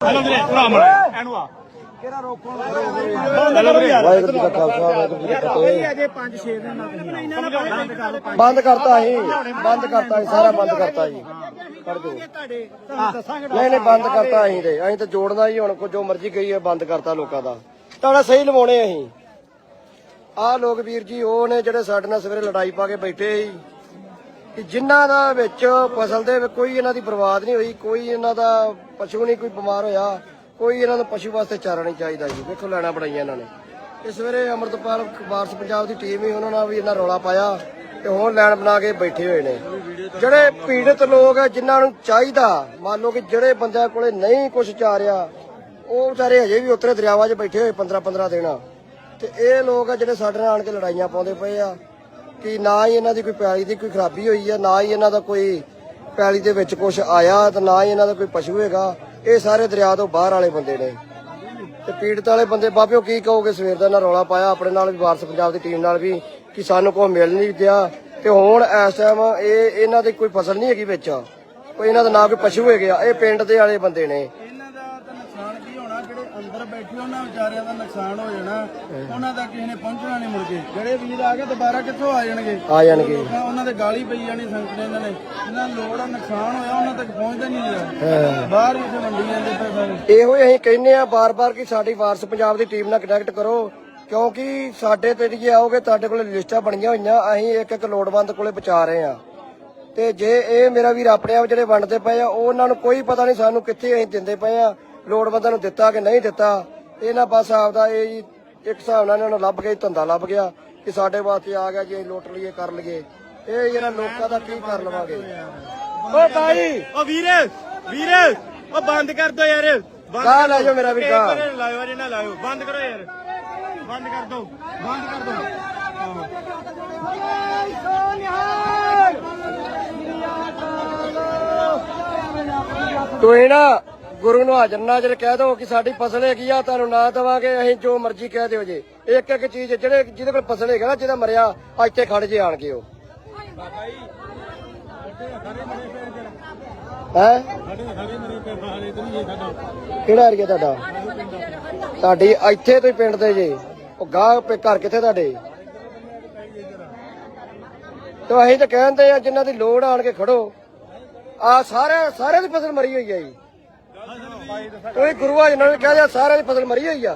ਵਾਹਿਗੁਰੂ ਜੀ ਕਾ ਖਾਲਸਾ ਵਾਹਿਗੁਰੂ ਜੀ ਕੀ ਫਤਿਹ। ਅਜੇ 5-6 ਦਿਨ ਨਾਲ ਬੰਦ ਕਰਤਾ ਸੀ ਬੰਦ ਕਰਤਾ ਸੀ ਸਾਰਾ ਬੰਦ ਕਰਤਾ ਜੀ। ਕਰ ਦਿਓ। ਨਹੀਂ ਨਹੀਂ ਬੰਦ ਕਰਤਾ ਅਸੀਂ ਤੇ। ਅਸੀਂ ਤਾਂ ਜੋੜਨਾ ਹੀ ਹੁਣ ਕੋ ਜੋ ਮਰਜ਼ੀ ਕਹੀ ਹੈ ਬੰਦ ਕਰਤਾ ਲੋਕਾਂ ਦਾ। ਤੁਹਾਡਾ ਸਹੀ ਲਵਾਉਣੇ ਅਸੀਂ। ਆਹ ਲੋਕ ਵੀਰ ਜੀ ਉਹ ਨੇ ਜਿਹੜੇ ਸਾਡੇ ਨਾਲ ਸਵੇਰੇ ਲੜਾਈ ਪਾ ਕੇ ਬੈਠੇ ਸੀ। ਕਿ ਜਿਨ੍ਹਾਂ ਦਾ ਵਿੱਚ ਫਸਲ ਦੇ ਵਿੱਚ ਕੋਈ ਇਹਨਾਂ ਦੀ ਬਰਬਾਦ ਨਹੀਂ ਹੋਈ, ਕੋਈ ਇਹਨਾਂ ਦਾ ਪਸ਼ੂ ਨਹੀਂ, ਕੋਈ ਬਿਮਾਰ ਹੋਇਆ, ਕੋਈ ਇਹਨਾਂ ਨੂੰ ਪਸ਼ੂ ਵਾਸਤੇ ਚਾਰਾ ਨਹੀਂ ਚਾਹੀਦਾ ਜੀ। ਵੇਖੋ ਲੈਣਾ ਬਣਾਈਆਂ ਇਹਨਾਂ ਨੇ। ਇਸ ਸਵੇਰੇ ਅਮਰਤਪਾਲ ਵਾਰਸ ਪੰਜਾਬ ਦੀ ਟੀਮ ਹੀ ਉਹਨਾਂ ਨਾਲ ਵੀ ਇਹਨਾਂ ਰੌਲਾ ਪਾਇਆ ਤੇ ਹੁਣ ਲੈਣ ਬਣਾ ਕੇ ਬੈਠੇ ਹੋਏ ਨੇ। ਜਿਹੜੇ ਪੀੜਤ ਲੋਕ ਆ, ਜਿਨ੍ਹਾਂ ਨੂੰ ਚਾਹੀਦਾ, ਮੰਨ ਲਓ ਕਿ ਜਿਹੜੇ ਬੰਦਿਆਂ ਕੋਲੇ ਨਹੀਂ ਕੁਝ ਚਾਰਿਆ ਉਹ ਵਿਚਾਰੇ ਹਜੇ ਵੀ ਉਤਰੇ ਦਰਿਆਵਾਂ 'ਚ ਬੈਠੇ ਹੋਏ 15 15 ਦਿਨ। ਤੇ ਇਹ ਲੋਕ ਆ ਜਿਹੜੇ ਸਾਡੇ ਨਾਲ ਆਣ ਕੇ ਲੜਾਈਆਂ ਪਾਉਂਦੇ ਪਏ ਆ। ਕਿ ਨਾ ਹੀ ਇਹਨਾਂ ਦੀ ਕੋਈ ਪੈਲੀ ਦੀ ਕੋਈ ਖਰਾਬੀ ਹੋਈ ਆ, ਨਾ ਹੀ ਇਹਨਾਂ ਦਾ ਕੋਈ ਪੈਲੀ ਦੇ ਵਿੱਚ ਕੁਝ ਆਇਆ ਤੇ ਨਾ ਹੀ ਇਹਨਾਂ ਦਾ ਕੋਈ ਪਸ਼ੂ ਹੈਗਾ। ਇਹ ਸਾਰੇ ਦਰਿਆ ਤੋਂ ਬਾਹਰ ਵਾਲੇ ਬੰਦੇ ਨੇ। ਤੇ ਪੀੜਤ ਵਾਲੇ ਬੰਦੇ, ਬਾਬਿਓ ਕੀ ਕਹੋਗੇ? ਸਵੇਰ ਦਾ ਨਾ ਰੌਲਾ ਪਾਇਆ, ਆਪਣੇ ਨਾਲ ਵੀ ਵਾਰਸ ਪੰਜਾਬ ਦੀ ਟੀਮ ਨਾਲ ਵੀ, ਕਿ ਸਾਨੂੰ ਕੋਈ ਮਿਲ ਨਹੀਂ ਗਿਆ ਤੇ ਹੁਣ ਇਸ ਟਾਈਮ ਇਹ, ਇਹਨਾਂ ਦੀ ਕੋਈ ਫਸਲ ਨਹੀਂ ਹੈਗੀ ਵਿੱਚ। ਕੋਈ ਇਹਨਾਂ ਦਾ ਨਾ ਕੋਈ ਪਸ਼ੂ ਹੈਗੇ ਆ। ਇਹ ਪਿੰਡ ਦੇ ਵਾਲੇ ਬੰਦੇ ਨੇ ਇਹਨਾਂ ਦਾ ਤਾਂ ਨੁਕਸਾਨ ਕੀ ਹੋਣਾ ਜਿਹੜੇ ਅੰਦਰ ਬੈਠੇ ਉਹਨਾਂ ਵਿਚਾਰਿਆਂ ਦਾ ਨੁਕਸਾਨ ਹੋ ਜਾਣਾ ਉਹਨਾਂ ਦਾ ਕਿਸੇ ਨੇ ਪਹੁੰਚਣਾ ਨਹੀਂ ਮੁੜ ਕੇ। ਜਿਹੜੇ ਵੀਰ ਆ ਗਏ ਦੁਬਾਰਾ ਕਿੱਥੋਂ ਆ ਜਾਣਗੇ? ਆ ਜਾਣਗੇ। ਉਹਨਾਂ ਦੇ ਗਾਲੀ ਪਈ ਜਾਣੀ ਸੰਗਤ ਨੇ ਇਹਨਾਂ ਨੇ। ਇਹਨਾਂ ਨੂੰ ਲੋੜ ਆ ਨੁਕਸਾਨ ਹੋਇਆ ਉਹਨਾਂ ਤੱਕ ਪਹੁੰਚਦਾ ਨਹੀਂ ਰਿਹਾ ਬਾਹਰ ਹੀ ਇੱਥੇ ਵੰਡੀ ਜਾਂਦੇ ਪਏ ਸਾਰੇ। ਇਹੋ ਹੀ ਅਸੀਂ ਕਹਿੰਨੇ ਆ ਬਾਰ-ਬਾਰ ਕਿ ਸਾਡੀ ਵਾਰਸ ਪੰਜਾਬ ਦੀ ਟੀਮ ਨਾਲ ਕਨੈਕਟ ਕਰੋ ਕਿਉਂਕਿ ਸਾਡੇ ਤੇ ਜੇ ਆਓਗੇ ਤੁਹਾਡੇ ਕੋਲ ਲਿਸਟਾਂ ਬਣੀਆਂ ਹੋਈਆਂ ਅਸੀਂ ਇੱਕ ਇੱਕ ਲੋੜਵੰਦ ਕੋਲੇ ਪਹੁੰਚਾ ਰਹੇ ਆ ਤੇ ਜੇ ਇਹ ਮੇਰਾ ਵੀਰ ਆਪਣੇ ਆਪ ਜਿਹੜੇ ਵੰਡਦੇ ਪਏ ਆ ਉਹਨਾਂ ਨੂੰ ਕੋਈ ਪਤਾ ਨਹੀਂ ਸਾਨੂੰ ਕਿੱਥੇ ਅਸੀਂ ਦਿੰਦੇ ਪਏ ਆ। ਲੋੜਵੰਦਾਂ ਨੂੰ ਦਿੱਤਾ ਕਿ ਨਹੀਂ ਦਿੱਤਾ ਇਹਨਾਂ ਬਸ ਆਪਦਾ ਇਹ ਜੀ ਇੱਕ ਹਿਸਾਬ ਨਾਲ ਇਹਨਾਂ ਨੂੰ ਲੱਭ ਗਿਆ ਜੀ, ਧੰਦਾ ਲੱਭ ਗਿਆ ਕਿ ਸਾਡੇ ਵਾਸਤੇ ਆ ਗਿਆ ਜੀ ਅਸੀਂ ਲੁੱਟ ਲਈਏ ਕਰ ਲਈਏ। ਇਹ ਜਿਹੜਾ ਲੋਕਾਂ ਦਾ ਕੀ ਕਰ ਲਵਾਂਗੇ? ਓ ਭਾਈ ਓ ਵੀਰੇ ਵੀਰੇ ਓ ਬੰਦ ਕਰ ਦੋ ਯਾਰ। ਬੰਦ ਗਾਹ ਲੈ ਜਾਓ ਮੇਰਾ ਵੀ ਗਾਹ। ਲਾਇਓ ਅਜੇ ਨਾ ਲਾਇਓ। ਬੰਦ ਕਰੋ ਯਾਰ। ਬੰਦ ਕਰ ਦੋ। ਬੰਦ ਕਰ ਦੋ। ਤੁਸੀਂ ਨਾ ਗੁਰੂ ਨੂੰ ਹਾਜ਼ਰ ਨਾਜ਼ਰ ਕਹਿ ਦਿਓ ਕਿ ਸਾਡੀ ਫਸਲ ਹੈਗੀ ਆ ਤੁਹਾਨੂੰ ਨਾ ਦੇਵਾਂਗੇ ਅਸੀਂ ਜੋ ਮਰਜ਼ੀ ਕਹਿ ਦਿਓ ਜੇ। ਇੱਕ ਇੱਕ ਚੀਜ਼ ਜਿਹੜੇ ਜਿਹਦੇ ਕੋਲ ਫਸਲ ਹੈਗਾ ਨਾ ਜਿਹਦਾ ਮਰਿਆ ਇੱਥੇ ਖੜ ਜੇ ਆਣ ਕੇ ਉਹ। ਹੈ? ਕਿਹੜਾ ਏਰੀਆ ਤੁਹਾਡਾ? ਤੁਹਾਡੀ ਇੱਥੇ ਤੋਂ ਹੀ ਪਿੰਡ ਦੇ ਜੇ। ਉਹ ਗਾਹ ਪੇ ਘਰ ਕਿੱਥੇ ਤੁਹਾਡੇ? ਤੇ ਅਸੀਂ ਤਾਂ ਕਹਿੰਦੇ ਆ ਜਿਨ੍ਹਾਂ ਦੀ ਲੋੜ ਆਣ ਕੇ ਖੜੋ। ਆ ਸਾਰੇ ਸਾਰਿਆਂ ਦੀ ਫਸਲ ਮਰੀ ਹੋਈ ਆ ਜੀ। ਕੋਈ ਗੁਰੂਆ ਜਿਹਨਾਂ ਨੇ ਕਹਿ ਦਿਆ ਸਾਰਿਆਂ ਦੀ ਫਸਲ ਮਰੀ ਹੋਈ ਆ।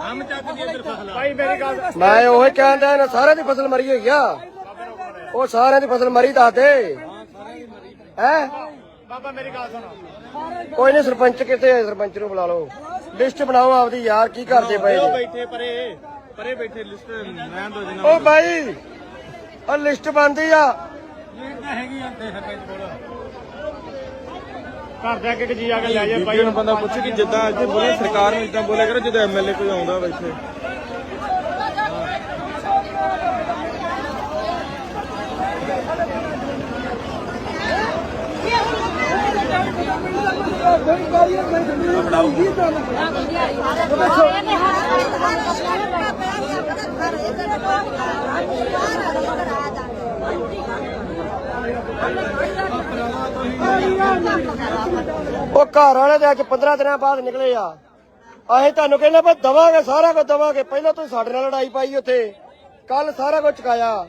ਹਮ ਚੱਕ ਦੀ ਇੱਧਰ ਫਸਲ ਭਾਈ ਮੇਰੀ ਗੱਲ ਮੈਂ ਉਹੀ ਕਹਿੰਦਾ ਇਹਨਾਂ ਸਾਰਿਆਂ ਦੀ ਫਸਲ ਮਰੀ ਹੋਈ ਆ। ਉਹ ਸਾਰਿਆਂ ਦੀ ਫਸਲ ਮਰੀ ਦੱਸ ਦੇ। ਹੈ? ਬਾਬਾ ਮੇਰੀ ਗੱਲ ਸੁਣੋ। ਕੋਈ ਨਹੀਂ ਸਰਪੰਚ ਕਿੱਥੇ ਹੈ ਸਰਪੰਚ ਨੂੰ ਬੁਲਾ ਲਓ। ਲਿਸਟ ਬਣਾਓ ਆਪਦੀ ਯਾਰ ਕੀ ਕਰਦੇ ਪਏ ਉਹ ਜੀ ਬੈਠੇ ਪਰੇ ਪਰੇ ਬੈਠੇ ਲਿਸਟ ਰਹਿਣ ਦੋ ਜਨਾ ਉਹ ਬਾਈ ਉਹ ਲਿਸਟ ਬਣਦੀ ਆ। ਹੈਗੀ ਆ ਤੇ ਸਰਪੰਚ ਕੋਲ। ਘਰ ਜਾ ਕੇ ਜੀ ਆ ਕੇ ਲੈ ਜਾ ਬੀਬੀ ਨੂੰ ਬੰਦਾ ਪੁੱਛੇ ਕਿ ਜਿੱਦਾਂ ਇੱਥੇ ਬੋਲੇ ਸਰਕਾਰ ਨੂੰ ਇਦਾਂ ਬੋਲਿਆ ਕਰੋ ਜਦੋਂ ਐਮਐਲਏ ਕੋਈ ਆਉਂਦਾ ਵਾ ਇੱਥੇ ਉਹ ਘਰ ਵਾਲੇ ਦੇ ਅੱਜ 15 ਦਿਨਾਂ ਬਾਅਦ ਨਿਕਲੇ ਆ। ਅਸੀਂ ਤੁਹਾਨੂੰ ਕਹਿੰਦੇ ਬਈ ਦਵਾਂਗੇ, ਸਾਰਾ ਕੁਝ ਦਵਾਂਗੇ। ਪਹਿਲਾਂ ਤੁਸੀਂ ਸਾਡੇ ਨਾਲ ਲੜਾਈ ਪਾਈ ਉੱਥੇ। ਕੱਲ ਸਾਰਾ ਕੁਝ ਚੁਕਾਇਆ।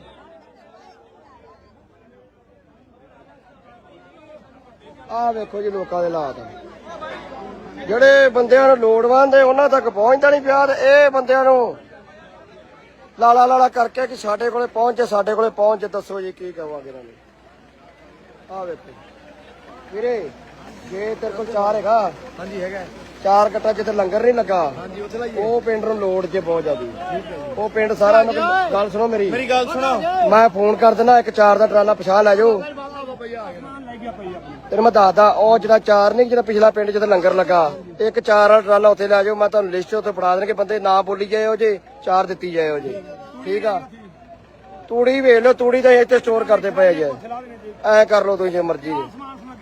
ਆਹ ਵੇਖੋ ਜੀ ਲੋਕਾਂ ਦੇ ਹਾਲਾਤ। ਜਿਹੜੇ ਬੰਦਿਆਂ ਨੂੰ ਲੋੜਵੰਦ ਹੈ ਉਹਨਾਂ ਤੱਕ ਪਹੁੰਚਦਾ ਨਹੀਂ ਪਿਆ ਤੇ ਇਹ ਬੰਦਿਆਂ ਨੂੰ ਲਾਲਾ ਲਾਲਾ ਕਰਕੇ ਕਿ ਸਾਡੇ ਕੋਲੇ ਪਹੁੰਚੇ, ਸਾਡੇ ਕੋਲੇ ਪਹੁੰਚ। ਦੱਸੋ ਜੀ, ਕੀ ਕਹਾਂਗੇ ਇਹਨਾਂ ਨੂੰ? ਆਹ ਵੇਖੋ। ਵੀਰੇ ਜੇ ਤੇਰੇ ਕੋਲ ਚਾਰ ਹੈਗਾ। ਹਾਂਜੀ ਹੈਗਾ। ਚਾਰ ਕੱਟਾ ਜਿੱਥੇ ਲੰਗਰ ਨਹੀਂ ਲੱਗਾ ਹਾਂਜੀ ਉੱਥੇ ਉਹ ਪਿੰਡ ਨੂੰ ਲੋੜ ਜੇ ਬਹੁਤ ਜ਼ਿਆਦੀ। ਉਹ ਪਿੰਡ ਸਾਰਾ ਮਤਲਬ ਗੱਲ ਸੁਣੋ ਮੇਰੀ। ਮੇਰੀ ਗੱਲ ਸੁਣੋ। ਮੈਂ ਫੋਨ ਕਰ ਦਿੰਦਾ ਇੱਕ ਚਾਰ ਦਾ ਟਰਾਲਾ ਪਛਾਣ ਲੈ ਜਾਓ। ਤੈਨੂੰ ਮੈਂ ਦੱਸਦਾ ਉਹ ਜਿਹੜਾ ਚਾਰ ਨਹੀਂ ਜਿਹੜਾ ਪਿਛਲਾ ਪਿੰਡ ਜਿੱਥੇ ਲੰਗਰ ਲੱਗਾ ਇੱਕ ਚਾਰ ਵਾਲਾ ਟਰਾਲਾ ਉੱਥੇ ਲੈ ਜਾਓ ਮੈਂ ਤੁਹਾਨੂੰ ਲਿਸਟ ਉੱਤੇ ਫੜਾ ਦੇਣਗੇ ਬੰਦੇ ਨਾ ਬੋਲੀ ਜਾਇਓ ਜੇ ਚਾਰ ਦਿੱਤੀ ਜਾਇਓ ਜੇ। ਠੀਕ ਆ? ਤੂੜੀ ਵੇਖ ਲਓ ਤੂੜੀ ਤਾਂ ਇੱਥੇ ਸਟੋਰ ਕਰਦੇ ਪਏ ਜੇ। ਐ ਕਰ ਲਓ ਤੁਸੀਂ ਜੇ ਮਰਜ਼ੀ।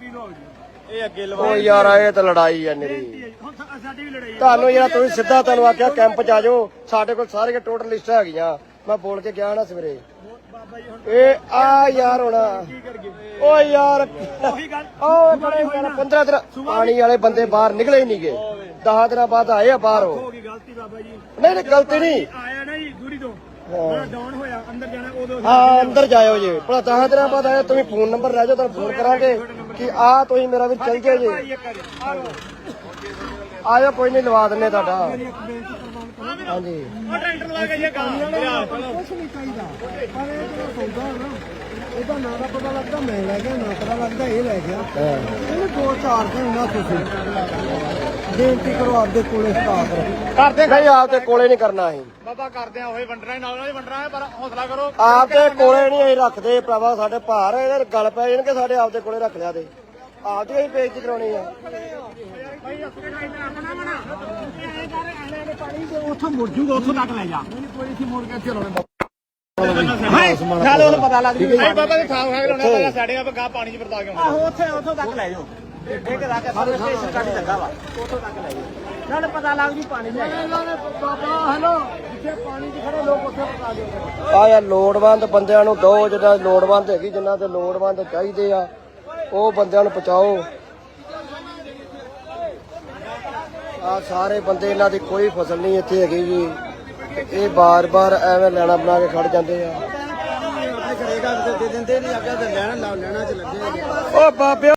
ਇਹ ਅੱਗੇ ਲਵਾ ਉਹ ਯਾਰ ਇਹ ਤਾਂ ਲੜਾਈ ਆ ਮੇਰੀ। ਹੁਣ ਸਾਡੀ ਵੀ ਲੜਾਈ ਤੁਹਾਨੂੰ ਯਾਰ ਤੁਸੀਂ ਸਿੱਧਾ ਤੁਹਾਨੂੰ ਆਖਿਆ ਕੈਂਪ ਚ ਆ ਜਾਓ। ਸਾਡੇ ਕੋਲ ਸਾਰੇ ਟੋਟਲ ਲਿਸਟ ਹੈਗੀਆਂ। ਮੈਂ ਬੋਲ ਕੇ ਗਿਆ ਨਾ ਸਵੇਰੇ। ਇਹ ਆ ਯਾਰ ਹੋਣਾ। ਓ ਯਾਰ ਓ ਬੜੇ ਯਾਰ 15 ਦਿਨ ਪਾਣੀ ਵਾਲੇ ਬੰਦੇ ਬਾਹਰ ਨਿਕਲੇ ਹੀ ਨਹੀਂ ਗਏ 10 ਦਿਨਾਂ ਬਾਅਦ ਆਏ ਆ ਬਾਹਰ ਉਹ। ਗਲਤੀ ਬਾਬਾ ਜੀ। ਨਹੀਂ ਨਹੀਂ ਗਲਤੀ ਨਹੀਂ। ਆਇਆ ਨਾ ਜੀ ਦੂਰੀ ਤੋਂ ਮੇਰਾ ਡਾਊਨ ਹੋਇਆ ਅੰਦਰ ਜਾਣਾ ਉਦੋਂ ਹਾਂ ਅੰਦਰ ਜਾਇਓ ਜੀ। ਭਲਾ 10 ਦਿਨਾਂ ਬਾਅਦ ਆਏ ਤੁਸੀਂ ਫੋਨ ਨੰਬਰ ਲੈ ਜਾਓ ਤੁਹਾਨੂੰ ਫੋਨ ਕਰਾਂਗੇ। ਕਿ ਆ ਤੁਸੀਂ ਮੇਰਾ ਵੀ ਚੱਲ ਜਾਓ ਜੀ। ਆਇਓ ਕੋਈ ਨਹੀਂ ਲਵਾ ਦਿੰਨੇ ਤੁਹਾਡਾ। ਹਾਂਜੀ। ਉਹ ਟਰੈਕਟਰ ਲਾ ਕੇ ਜੇ ਕੰਮ ਕੁਛ ਨਹੀਂ ਚਾਹੀਦਾ। ਪਰ ਇਹ ਜਿਹੜਾ ਸੌਦਾ ਹੈ ਨਾ ਇਹਦਾ ਨਾਂ ਦਾ ਪਤਾ ਲੱਗਦਾ ਮੈਂ ਲੈ ਗਿਆ ਨਾ ਪਤਾ ਲੱਗਦਾ ਇਹ ਲੈ ਗਿਆ। ਇਹਨੂੰ ਦੋ ਚਾਰ ਦਿਨ ਨਾ ਤੁਸੀਂ ਬੇਨਤੀ ਕਰੋ ਆਪਦੇ ਕੋਲੇ ਸਟਾਕ ਰੱਖੋ ਕਰਦੇ ਨਹੀਂ ਆਪ ਤੇ ਕੋਲੇ ਨਹੀਂ ਕਰਨਾ ਅਸੀਂ। ਬਾਬਾ ਕਰਦੇ ਆ ਹੋਏ ਵੰਡਣਾ ਹੀ ਨਾਲ ਨਾਲ ਹੀ ਵੰਡਣਾ ਹੈ ਪਰ ਹੌਸਲਾ ਕਰੋ। ਆਪ ਤੇ ਕੋਲੇ ਨਹੀਂ ਅਸੀਂ ਰੱਖਦੇ ਭਰਾਵਾ ਸਾਡੇ ਭਾਰ ਇਹਦੇ ਗੱਲ ਪੈ ਜਾਣਗੇ ਸਾਡੇ ਆਪ ਦੇ ਕੋਲੇ ਰੱਖ ਲਿਆ ਤੇ। ਆਪ ਦੀ ਅਸੀਂ ਬੇਇੱਜ਼ਤੀ ਕਰਾਉਣੀ ਆ। ਉੱਥੋਂ ਮੁੜ ਜੂਗਾ ਉੱਥੋਂ ਤੱਕ ਲੈ ਜਾ। ਕੋਈ ਸੀ ਮੁੜ ਕੇ ਚਲਾਉਣੇ ਨਾਲ ਉਹਨੂੰ ਪਤਾ ਲੱਗ ਜੂ ਨਹੀਂ ਬਾਬਾ ਦੇ ਖਾਓ ਖਾਏ ਲਾਉਣਾ ਪਹਿਲਾਂ ਸਾਡੇ ਆਪ ਗਾਹ ਪਾਣੀ ਚ ਵਰਤਾ ਕੇ ਆਉਂਦਾ ਆਹੋ ਉੱਥੇ ਉੱਥੋਂ ਤੱਕ ਲੈ ਜਾਓ। ਇੱਕ ਰੱਖ ਸਾਰੇ ਸਟੇਸ਼ਨ ਕੱਢ ਲੱਗਾ ਵਾ। ਉੱਥੋਂ ਤੱਕ ਲੈ ਜਾਓ। ਨਾਲ ਪਤਾ ਲੱਗ ਜੂ ਪਾਣੀ ਲੈ ਬਾਬਾ ਹੈਲੋ। ਜਿੱਥੇ ਪਾਣੀ 'ਚ ਖੜੇ ਲੋਕ ਉੱਥੇ ਪਕਾ ਦਿਓ ਆ ਯਾਰ ਲੋੜਵੰਦ ਬੰਦਿਆਂ ਨੂੰ ਦੋ ਜਿਹਨਾਂ ਲੋੜਵੰਦ ਹੈਗੀ ਜਿਨ੍ਹਾਂ ਤੇ ਲੋੜਵੰਦ ਚਾਹੀਦੇ ਆ ਉਹ ਬੰਦਿਆਂ ਨੂੰ ਪਹੁੰਚਾਓ। ਆ ਸਾਰੇ ਬੰਦੇ ਇਹਨਾਂ ਦੀ ਕੋਈ ਫਸਲ ਨਹੀਂ ਇੱਥੇ ਹੈਗੀ ਜੀ। ਇਹ ਬਾਰ-ਬਾਰ ਐਵੇਂ ਲੈਣਾ ਬਣਾ ਕੇ ਖੜ ਜਾਂਦੇ ਆ। ਕਰੇਗਾ ਦੇ ਦਿੰਦੇ ਨਹੀਂ ਅੱਗੇ ਤੇ ਲੈਣਾ ਲੈਣਾ ਚ ਲੱਗੇ ਓ ਬਾਬੇ